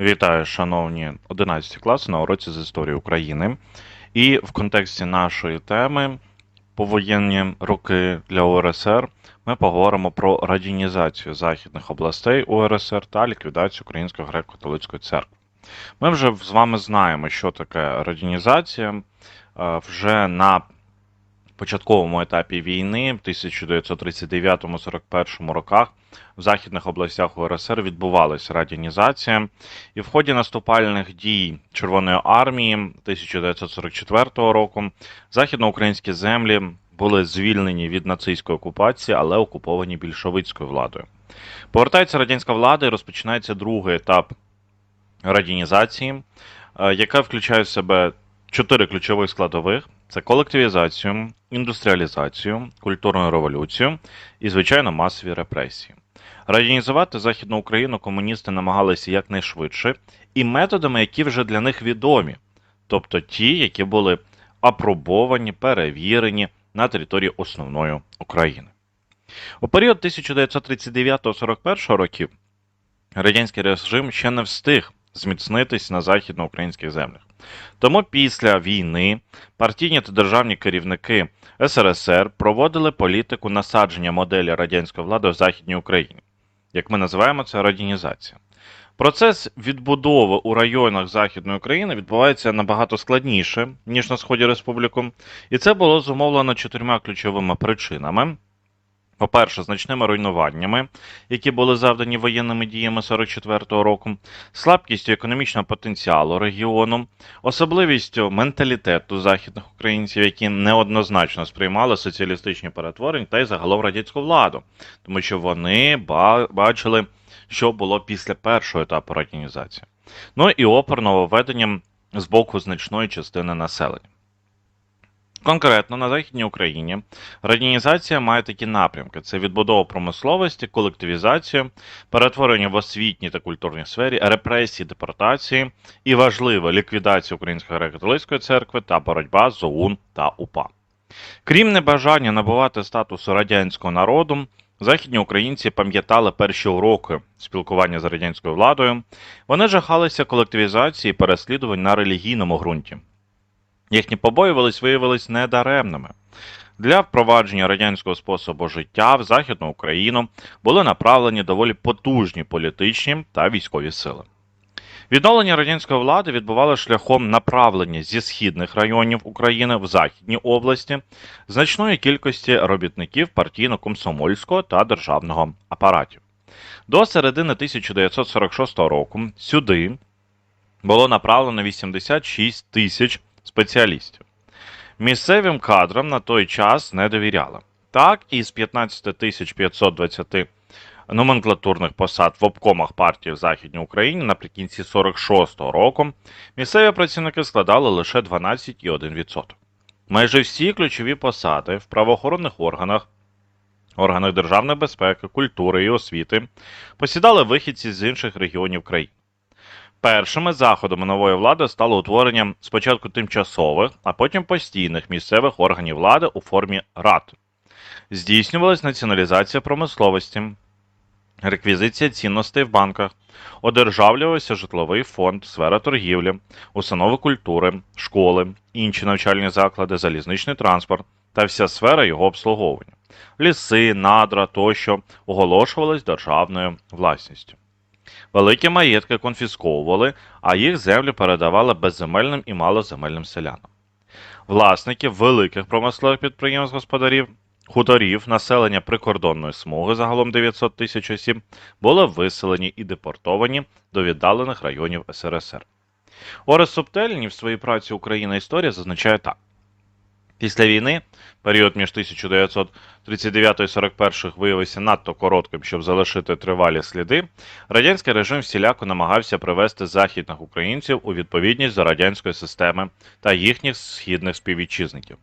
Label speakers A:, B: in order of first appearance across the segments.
A: Вітаю, шановні 11 класи на уроці з історії України. І в контексті нашої теми повоєнні роки для УРСР ми поговоримо про радянізацію західних областей УРСР та ліквідацію Української греко-католицької церкви. Ми вже з вами знаємо, що таке радянізація. Е, Вже на початковому етапі війни, в 1939-41 роках, в західних областях УРСР відбувалася радянізація, і в ході наступальних дій Червоної армії 1944 року західноукраїнські землі були звільнені від нацистської окупації, але окуповані більшовицькою владою. Повертається радянська влада і розпочинається другий етап радянізації, е, яка включає в себе чотири ключових складових: це колективізацію, індустріалізацію, культурну революцію і, звичайно, масові репресії. Радянізувати Західну Україну комуністи намагалися якнайшвидше і методами, які вже для них відомі, тобто ті, які були апробовані, перевірені на території основної України. У період 1939-41 років радянський режим ще не встиг зміцнитись на західноукраїнських землях. Тому після війни партійні та державні керівники СРСР проводили політику насадження моделі радянської влади в Західній Україні. Як ми називаємо це радянізація. Процес відбудови у районах Західної України відбувається набагато складніше, ніж на Сході Республіку, і це було зумовлено чотирма ключовими причинами. По-перше, значними руйнуваннями, які були завдані воєнними діями 44-го року, слабкістю економічного потенціалу регіону, особливістю менталітету західних українців, які неоднозначно сприймали соціалістичні перетворення та й загалом радянську владу, тому що вони бачили, що було після першого етапу радянізації. Ну і опор нововведенням з боку значної частини населення. Конкретно на Західній Україні радянізація має такі напрямки: це відбудова промисловості, колективізація, перетворення в освітній та культурній сфері, репресії, депортації і важлива ліквідація Української греко-католицької церкви та боротьба з ОУН та УПА. Крім небажання набувати статусу радянського народу, західні українці пам'ятали перші уроки спілкування з радянською владою. Вони жахалися колективізації переслідувань на релігійному ґрунті. Їхні побоювались виявились недаремними. Для впровадження радянського способу життя в Західну Україну були направлені доволі потужні політичні та військові сили. Відновлення радянської влади відбувалося шляхом направлення зі східних районів України в західні області значної кількості робітників партійно-комсомольського та державного апаратів. До середини 1946 року сюди було направлено 86 тисяч спеціалістів. Місцевим кадрам на той час не довіряли. Так, із 15 520 номенклатурних посад в обкомах партії в Західній Україні наприкінці 46-го року місцеві працівники складали лише 12,1%. Майже всі ключові посади в правоохоронних органах, органах державної безпеки, культури і освіти посідали вихідці з інших регіонів країни. Першими заходами нової влади стало утворення спочатку тимчасових, а потім постійних місцевих органів влади у формі рад. Здійснювалась націоналізація промисловості, реквізиція цінностей в банках, одержавлювався житловий фонд, сфера торгівлі, установи культури, школи, інші навчальні заклади, залізничний транспорт та вся сфера його обслуговування. Ліси, надра тощо оголошувались державною власністю. Великі маєтки конфісковували, а їх землі передавали безземельним і малоземельним селянам. Власники великих промислових підприємств господарів, хуторів, населення прикордонної смуги загалом 900 тисяч осіб були виселені і депортовані до віддалених районів СРСР. Орес Субтельні в своїй праці Україна історія зазначає так. Після війни період між 1939 і 41 виявився надто коротким, щоб залишити тривалі сліди. Радянський режим всіляко намагався привести західних українців у відповідність до радянської системи та їхніх східних співвітчизників.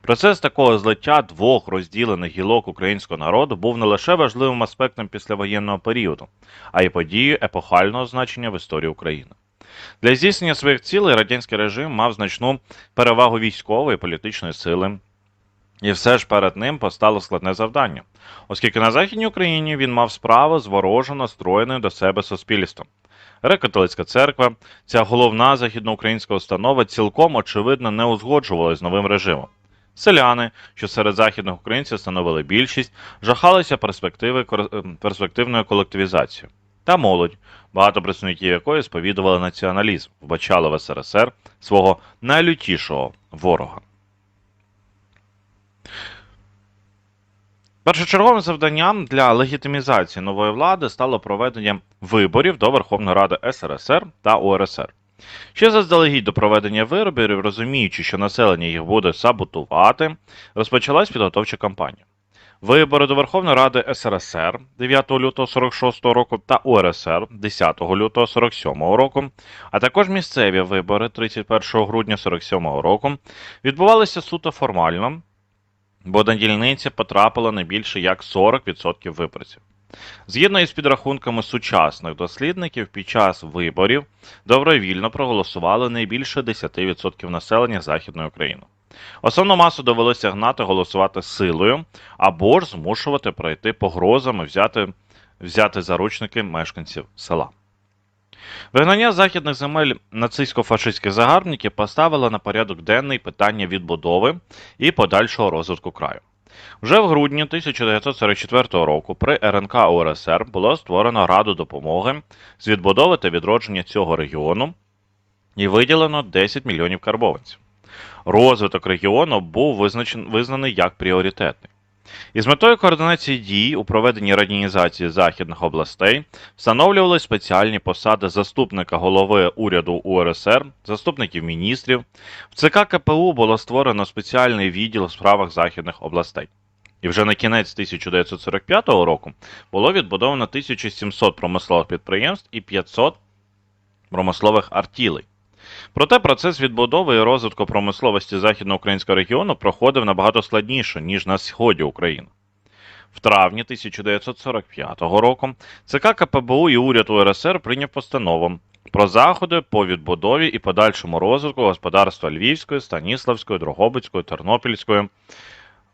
A: Процес такого злиття двох розділених гілок українського народу був не лише важливим аспектом післявоєнного періоду, а й подією епохального значення в історії України. Для здійснення своїх цілей радянський режим мав значну перевагу військової і політичної сили. І все ж перед ним постало складне завдання, оскільки на Західній Україні він мав справу з вороже настроєним до себе суспільством. Греко-католицька церква, ця головна західноукраїнська установа, цілком очевидно не узгоджувалась з новим режимом. Селяни, що серед західних українців становили більшість, жахалися перспективи ем, перспективною колективізацією. Та молодь, багато представників якої сповідували націоналізм, вбачали в СРСР свого найлютішого ворога. Першочерговим завданням для легітимізації нової влади стало проведення виборів до Верховної Ради СРСР та УРСР. Ще заздалегідь до проведення виборів, розуміючи, що населення їх буде саботувати, розпочалась підготовча кампанія. Вибори до Верховної Ради СРСР 9 лютого 46 року та УРСР 10 лютого 47 року, а також місцеві вибори 31 грудня 47 року відбувалися суто формально, бо на дільниці потрапило не більше як 40% виборців. Згідно із підрахунками сучасних дослідників, під час виборів добровільно проголосували не більше 10% населення Західної України. Основну масу довелося гнати голосувати силою або ж змушувати пройти погрозами взяти, взяти заручники мешканців села. Вигнання західних земель нацистсько-фашистських загарбників поставило на порядок денний питання відбудови і подальшого розвитку краю. Вже в грудні 1944 року при РНК УРСР було створено Раду допомоги з відбудови та відродження цього регіону і виділено 10 мільйонів карбованців. Розвиток регіону був визнаний як пріоритетний. Із метою координації дій у проведенні радіонізації західних областей встановлювали спеціальні посади заступника голови уряду УРСР, заступників міністрів. В ЦК КПУ було створено спеціальний відділ в справах західних областей. І вже на кінець 1945 року було відбудовано 1700 промислових підприємств і 500 промислових артілей. Проте процес відбудови і розвитку промисловості західноукраїнського регіону проходив набагато складніше, ніж на сході України. В травні 1945 року ЦК КПБУ і уряд УРСР прийняв постанову про заходи по відбудові і подальшому розвитку господарства Львівської, Станіславської, Дрогобицької, Тернопільської,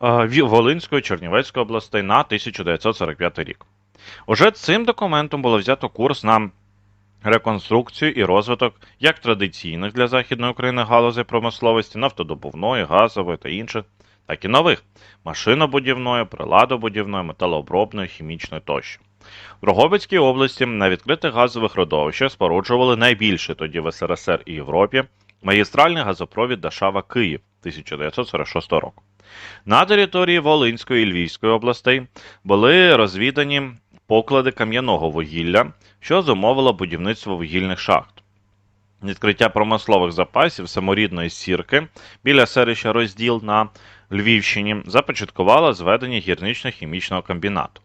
A: е, Волинської, Чернівецької областей на 1945 рік. Уже цим документом було взято курс на реконструкцію і розвиток як традиційних для Західної України галузей промисловості, нафтодобувної, газової та інших, так і нових машинобудівної, приладобудівної, металообробної, хімічної тощо. В Дрогобицькій області на відкритих газових родовищах споруджували найбільше тоді в СРСР і Європі магістральний газопровід Дашава Київ 1946 року. На території Волинської і Львівської областей були розвідані поклади кам'яного вугілля, що зумовило будівництво вугільних шахт. Відкриття промислових запасів саморідної сірки біля селища Розділ на Львівщині започаткувало зведення гірнично-хімічного комбінату.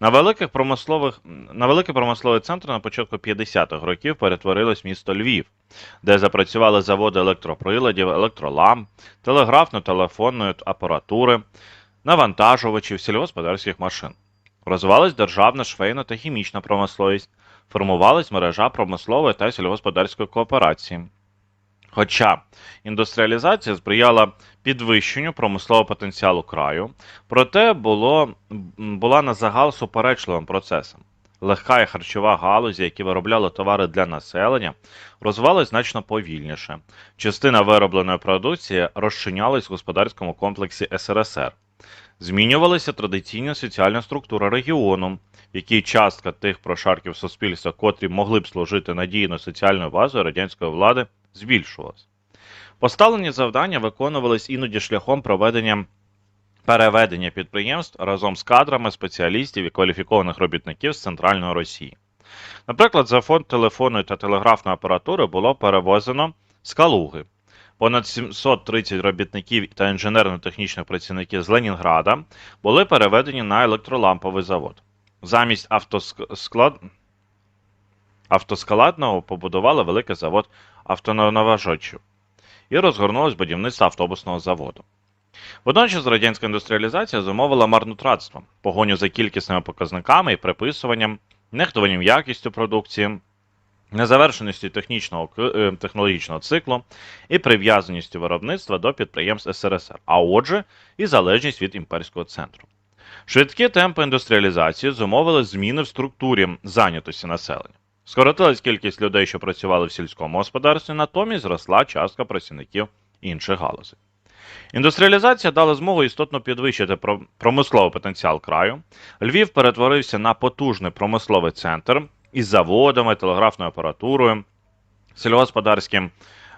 A: На великих промислових на великий промисловий центр на початку 50-х років перетворилось місто Львів, де запрацювали заводи електроприладів, електроламп, телеграфно-телефонної апаратури, навантажувачів, сільгосподарських машин. Розвивалась державна швейна та хімічна промисловість, формувалась мережа промислової та сільгосподарської кооперації. Хоча індустріалізація сприяла підвищенню промислового потенціалу краю, проте було, була на загал суперечливим процесом. Легка і харчова галузі, які виробляли товари для населення, розвивалась значно повільніше. Частина виробленої продукції розчинялась в господарському комплексі СРСР. Змінювалася традиційна соціальна структура регіону, в якій частка тих прошарків суспільства, котрі могли б служити надійною соціальною базою радянської влади, збільшувалась. Поставлені завдання виконувались іноді шляхом проведення переведення підприємств разом з кадрами спеціалістів і кваліфікованих робітників з центральної Росії. Наприклад, за фонд телефонної та телеграфної апаратури було перевозено з Калуги. Понад 730 робітників та інженерно-технічних працівників з Ленінграда були переведені на електроламповий завод. Замість автосклад... автоскаладного побудували великий завод автонаважачів і розгорнулось будівництво автобусного заводу. Водночас радянська індустріалізація зумовила марнотратство, погоню за кількісними показниками і приписуванням, нехтуванням якістю продукції, незавершеністю технічного е, технологічного циклу і прив'язаністю виробництва до підприємств СРСР, а отже, і залежність від імперського центру. Швидкі темпи індустріалізації зумовили зміни в структурі зайнятості населення. Скоротилась кількість людей, що працювали в сільському господарстві, натомість зросла частка працівників інших галузей. Індустріалізація дала змогу істотно підвищити промисловий потенціал краю. Львів перетворився на потужний промисловий центр із заводами, телеграфною апаратурою, сільськогосподарським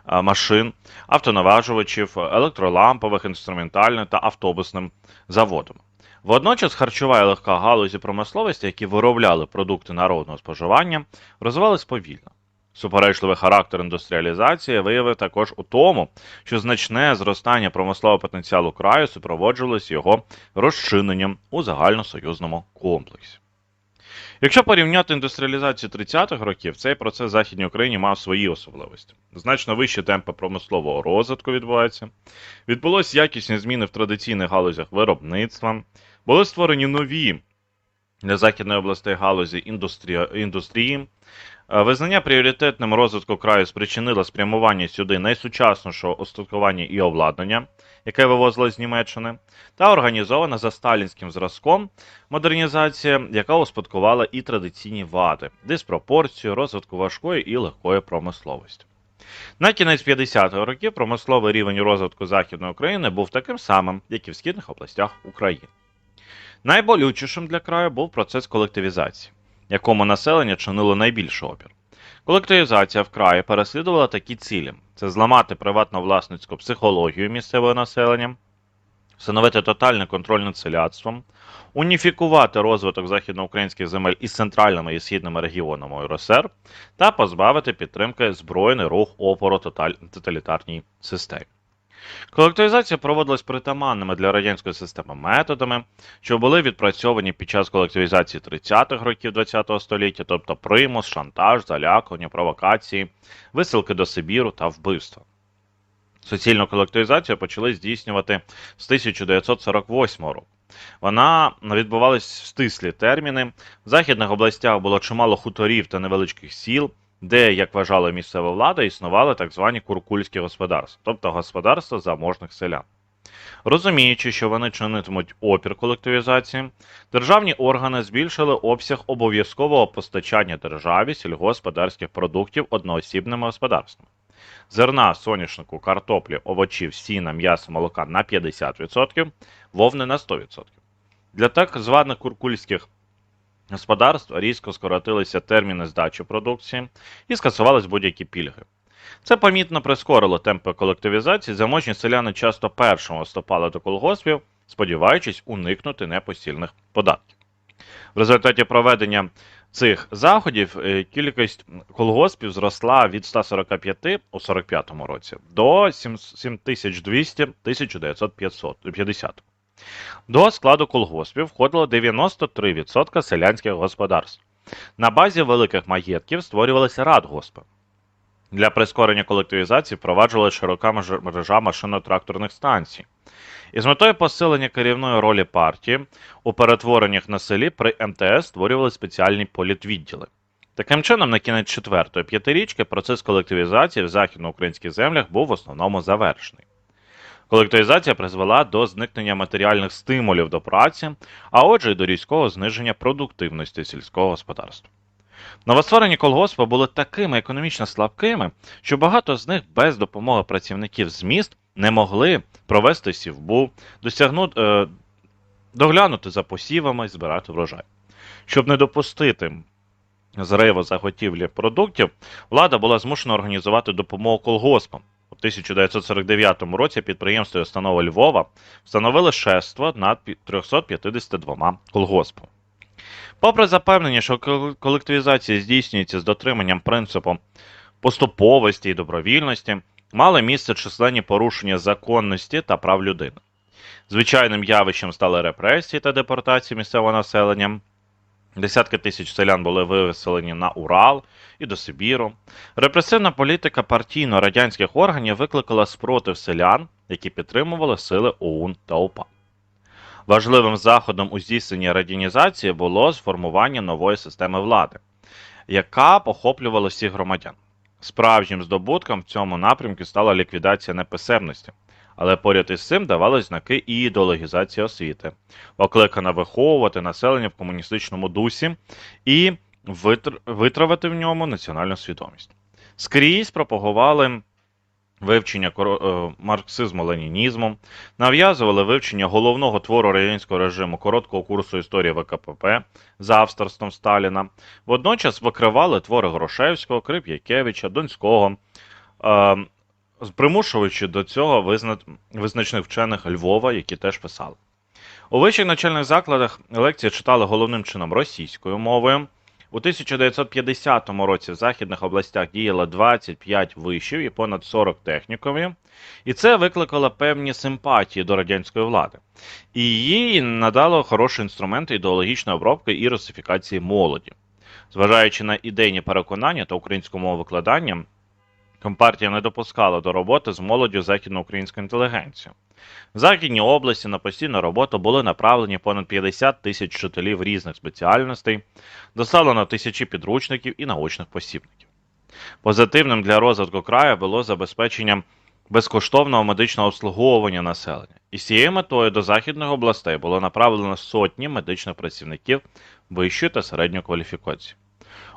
A: е, машин, автонаважувачів, електролампових, інструментальним та автобусним заводом. Водночас харчова і легка галузі промисловості, які виробляли продукти народного споживання, розвивались повільно. Суперечливий характер індустріалізації виявив також у тому, що значне зростання промислового потенціалу краю супроводжувалось його розчиненням у загальносоюзному комплексі. Якщо порівняти індустріалізацію 30-х років, цей процес в Західній Україні мав свої особливості. Значно вищі темпи промислового розвитку відбуваються. Відбулось якісні зміни в традиційних галузях виробництва, були створені нові для західної областей галузі індустрія, індустрії. Е, Визнання пріоритетним розвитку краю спричинило спрямування сюди найсучаснішого устаткування і обладнання, яке вивозилось з Німеччини, та організована за сталінським зразком модернізація, яка успадкувала і традиційні вади, диспропорцію розвитку важкої і легкої промисловості. На кінець 50-х років промисловий рівень розвитку Західної України був таким самим, як і в східних областях України. Найболючішим для краю був процес колективізації, якому населення чинило найбільший опір. Колективізація в краї переслідувала такі цілі: це зламати приватно-власницьку психологію місцевого населення, встановити тотальний контроль над селядством, уніфікувати розвиток західноукраїнських земель із центральними і східними регіонами УРСР та позбавити підтримки збройний рух опору тоталь- тоталітарній системі. Колективізація проводилась притаманними для радянської системи методами, що були відпрацьовані під час колективізації 30-х років ХХ століття, тобто примус, шантаж, залякування, провокації, висилки до Сибіру та вбивства. Суцільну колективізацію почали здійснювати з 1948 року. Вона відбувалась в стислі терміни. В західних областях було чимало хуторів та невеличких сіл, де, як вважала місцева влада, існували так звані куркульські господарства, тобто господарства заможних селян. Розуміючи, що вони чинитимуть опір колективізації, державні органи збільшили обсяг обов'язкового постачання державі сільгосподарських продуктів одноосібними господарствами. Зерна, соняшнику, картоплі, овочів, сіна, м'яса, молока на 50%, вовни на 100%. Для так званих куркульських господарств різко скоротилися терміни здачі продукції і скасувались будь-які пільги. Це помітно прискорило темпи колективізації. Заможні селяни часто першими вступали до колгоспів, сподіваючись уникнути непосильних податків. В результаті проведення цих заходів е, кількість колгоспів зросла від 145 у 45 році до 7200 1950. До складу колгоспів входило 93% селянських господарств. На базі великих маєтків створювалися радгоспи. Для прискорення колективізації впроваджувалася широка мережа машино-тракторних станцій. І з метою посилення керівної ролі партії у перетвореннях на селі при МТС створювали спеціальні політвідділи. Таким чином, на кінець четвертої п'ятирічки процес колективізації в західноукраїнських землях був в основному завершений. Колективізація призвела до зникнення матеріальних стимулів до праці, а отже, й до різкого зниження продуктивності сільського господарства. Новостворені колгоспи були такими економічно слабкими, що багато з них без допомоги працівників з міст не могли провести сівбу, е, доглянути за посівами і збирати врожай. Щоб не допустити зриву заготівлі продуктів, влада була змушена організувати допомогу колгоспам. У 1949 році підприємство і установа Львова встановили шефство над 352 колгоспами. Попри запевнення, що колективізація здійснюється з дотриманням принципу поступовості і добровільності, мали місце численні порушення законності та прав людини. Звичайним явищем стали репресії та депортації місцевого населення. Десятки тисяч селян були виселені на Урал і до Сибіру. Репресивна політика партійно-радянських органів викликала спротив селян, які підтримували сили ОУН та УПА. Важливим заходом у здійсненні радянізації було сформування нової системи влади, яка б охоплювала всіх громадян. Справжнім здобутком в цьому напрямку стала ліквідація неписемності, але поряд із цим давали знаки і ідеологізація освіти, покликана виховувати населення в комуністичному дусі і витравити в ньому національну свідомість. Скрізь пропагували вивчення е, марксизму-ленінізму, нав'язували вивчення головного твору радянського режиму короткого курсу історії ВКПП за авторством Сталіна. Водночас викривали твори Горошевського, Крип'якевича, Донського, е, примушуючи до цього визна... визначних вчених Львова, які теж писали. У вищих навчальних закладах лекції читали головним чином російською мовою. У 1950 році в західних областях діяло 25 вишів і понад 40 технікумів, і це викликало певні симпатії до радянської влади. І їй надало хороші інструменти ідеологічної обробки і русифікації молоді. Зважаючи на ідейні переконання та українську мову викладання, Компартія не допускала до роботи з молоддю західноукраїнську інтелігенцію. В Західній області на постійну роботу були направлені понад 50 тисяч вчителів різних спеціальностей, доставлено тисячі підручників і научних посібників. Позитивним для розвитку краю було забезпечення безкоштовного медичного обслуговування населення. І з цією метою до західних областей було направлено сотні медичних працівників вищої та середньої кваліфікації.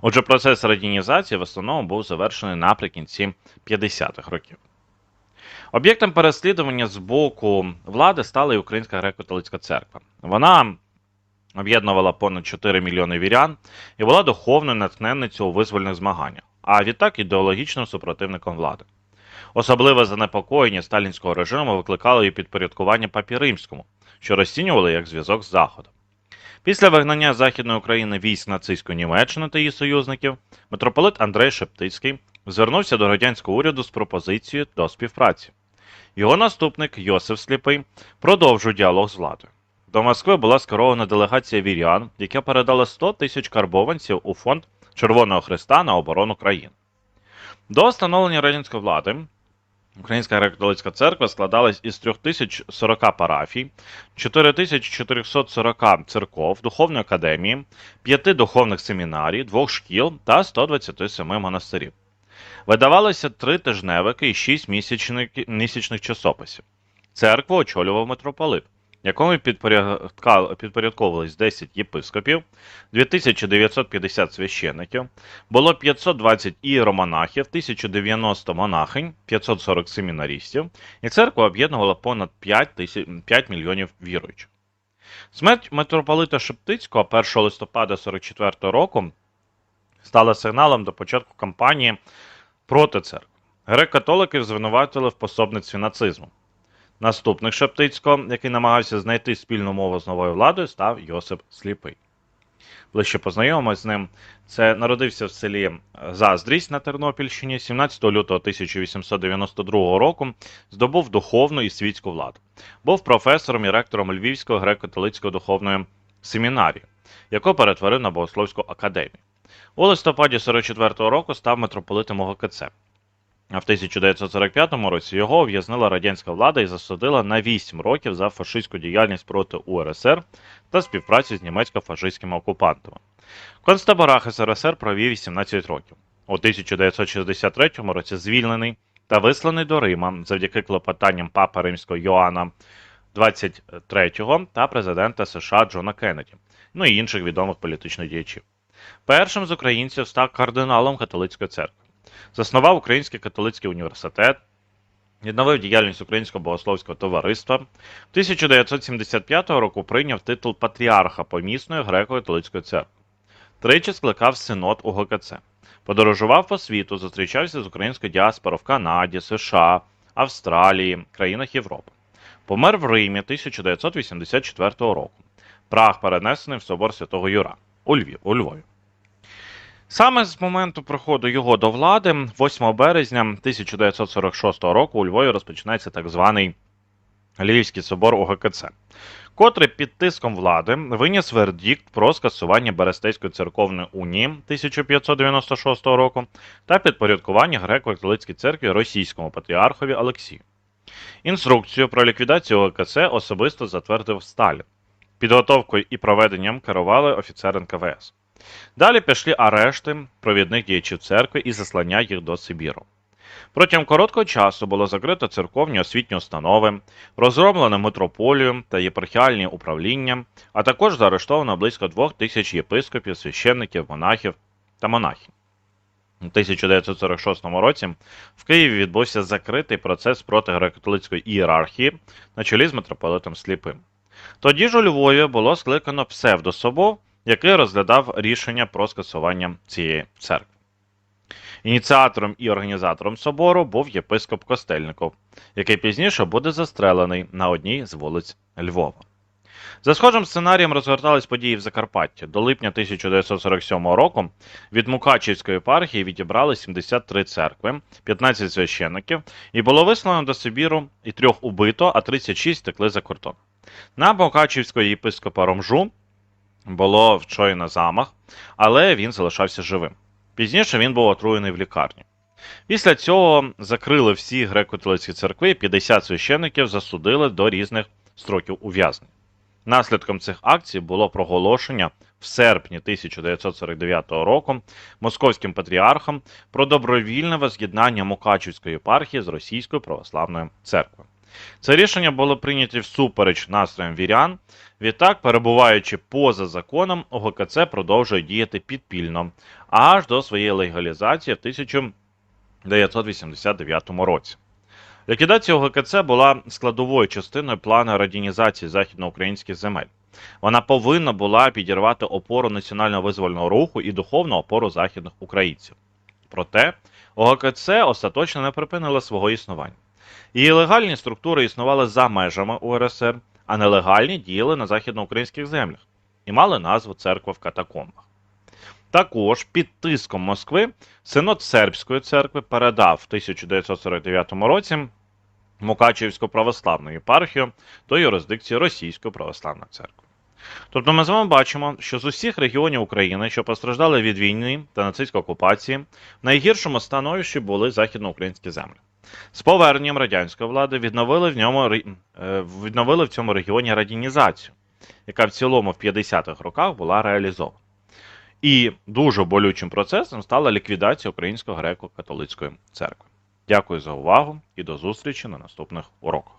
A: Отже, процес радінізації в основному був завершений наприкінці 50-х років. Об'єктом переслідування з боку влади стала і Українська греко-католицька церква. Вона об'єднувала понад 4 мільйони вірян і була духовною натхненницею у визвольних змаганнях, а відтак ідеологічним супротивником влади. Особливе занепокоєння сталінського режиму викликало і підпорядкування папі римському, що розцінювали як зв'язок з Заходом. Після вигнання Західної України військ нацистської Німеччини та її союзників, митрополит Андрей Шептицький звернувся до радянського уряду з пропозицією до співпраці. Його наступник Йосиф Сліпий продовжив діалог з владою. До Москви була скерована делегація вірян, яка передала 100 тисяч карбованців у фонд Червоного Христа на оборону країн. До встановлення радянської влади Українська греко-католицька церква складалась із 3040 парафій, 4440 церков, духовної академії, 5 духовних семінарій, 2 шкіл та 127 монастирів. Видавалося три тижневики і 6 місячних, місячних часописів. Церкву очолював митрополит, якому підпорядковувались 10 єпископів, 2950 священиків, було 520 ієромонахів, 1090 монахинь, 540 семінарістів, і церква об'єднувала понад 5, тисяч, 5 мільйонів віруючих. Смерть митрополита Шептицького 1 листопада 44 року стала сигналом до початку кампанії проти церкви. Грек-католиків звинуватили в пособництві нацизму. Наступник Шептицького, який намагався знайти спільну мову з новою владою, став Йосип Сліпий. Ближче познайомимось з ним. Це народився в селі Заздрість на Тернопільщині 17 лютого 1892 року. Здобув духовну і світську владу. Був професором і ректором Львівської греко-католицької духовної семінарії, яку перетворив на Богословську академію. У листопаді 44-го року став митрополитом ОГКЦ. А в 1945 році його ув'язнила радянська влада і засудила на 8 років за фашистську діяльність проти УРСР та співпрацю з німецько-фашистськими окупантами. Концтаборах СРСР провів 18 років. У 1963 році звільнений та висланий до Рима завдяки клопотанням папи римського Йоанна 23 та президента США Джона Кеннеді, ну і інших відомих політичних діячів. Першим з українців став кардиналом католицької церкви. Заснував Український католицький університет, відновив діяльність Українського богословського товариства. 1975 року прийняв титул патріарха помісної греко-католицької церкви. Тричі скликав синод УГКЦ. Подорожував по світу, зустрічався з українською діаспорою в Канаді, США, Австралії, країнах Європи. Помер в Римі 1984 року. Прах перенесений в собор Святого Юра у Львів, у Львові. Саме з моменту приходу його до влади, 8 березня 1946 року, у Львові розпочинається так званий Львівський собор ОГКЦ, котрий під тиском влади виніс вердикт про скасування Берестейської церковної унії 1596 року та підпорядкування греко-католицькій церкві російському патріархові Олексію. Інструкцію про ліквідацію ОГКЦ особисто затвердив Сталін. Підготовкою і проведенням керували офіцери НКВС. Далі пішли арешти провідних діячів церкви і заслання їх до Сибіру. Протягом короткого часу було закрито церковні освітні установи, розроблено митрополію та єпархіальні управління, а також заарештовано близько двох тисяч єпископів, священників, монахів та монахів. У 1946 році в Києві відбувся закритий процес проти греко-католицької ієрархії на чолі з митрополитом Сліпим. Тоді ж у Львові було скликано псевдособор, який розглядав рішення про скасування цієї церкви. Ініціатором і організатором собору був єпископ Костельников, який пізніше буде застрелений на одній з вулиць Львова. За схожим сценарієм розгортались події в Закарпатті. До липня 1947 року від Мукачівської єпархії відібрали 73 церкви, 15 священників, і було вислано до Сибіру і трьох убито, а 36 текли за кордон. На Мукачівського єпископа Ромжу було вчоєно замах, але він залишався живим. Пізніше він був отруєний в лікарні. Після цього закрили всі греко-католицькі церкви, і 50 священників засудили до різних строків ув'язнення. Наслідком цих акцій було проголошення в серпні 1949 року московським патріархом про добровільне воз'єднання Мукачівської єпархії з Російською православною церквою. Це рішення було прийняте всупереч настроям вірян. Відтак, перебуваючи поза законом, ОГКЦ продовжує діяти підпільно аж до своєї легалізації в 1989 році. Ліквідація ОГКЦ була складовою частиною плану радінізації західноукраїнських земель. Вона повинна була підірвати опору національного визвольного руху і духовну опору західних українців. Проте ОГКЦ остаточно не припинила свого існування. Її легальні структури існували за межами УРСР, а нелегальні діяли на західноукраїнських землях і мали назву Церква в катакомбах. Також під тиском Москви Синод Сербської церкви передав в 1949 році Мукачевську православну єпархію до юрисдикції Російської православної церкви. Тобто ми з вами бачимо, що з усіх регіонів України, що постраждали від війни та нацистської окупації, в найгіршому становищі були західноукраїнські землі. З поверненням радянської влади відновили в, ньому, е, відновили в цьому регіоні радінізацію, яка в цілому в 50-х роках була реалізована. І дуже болючим процесом стала ліквідація Української греко-католицької церкви. Дякую за увагу і до зустрічі на наступних уроках.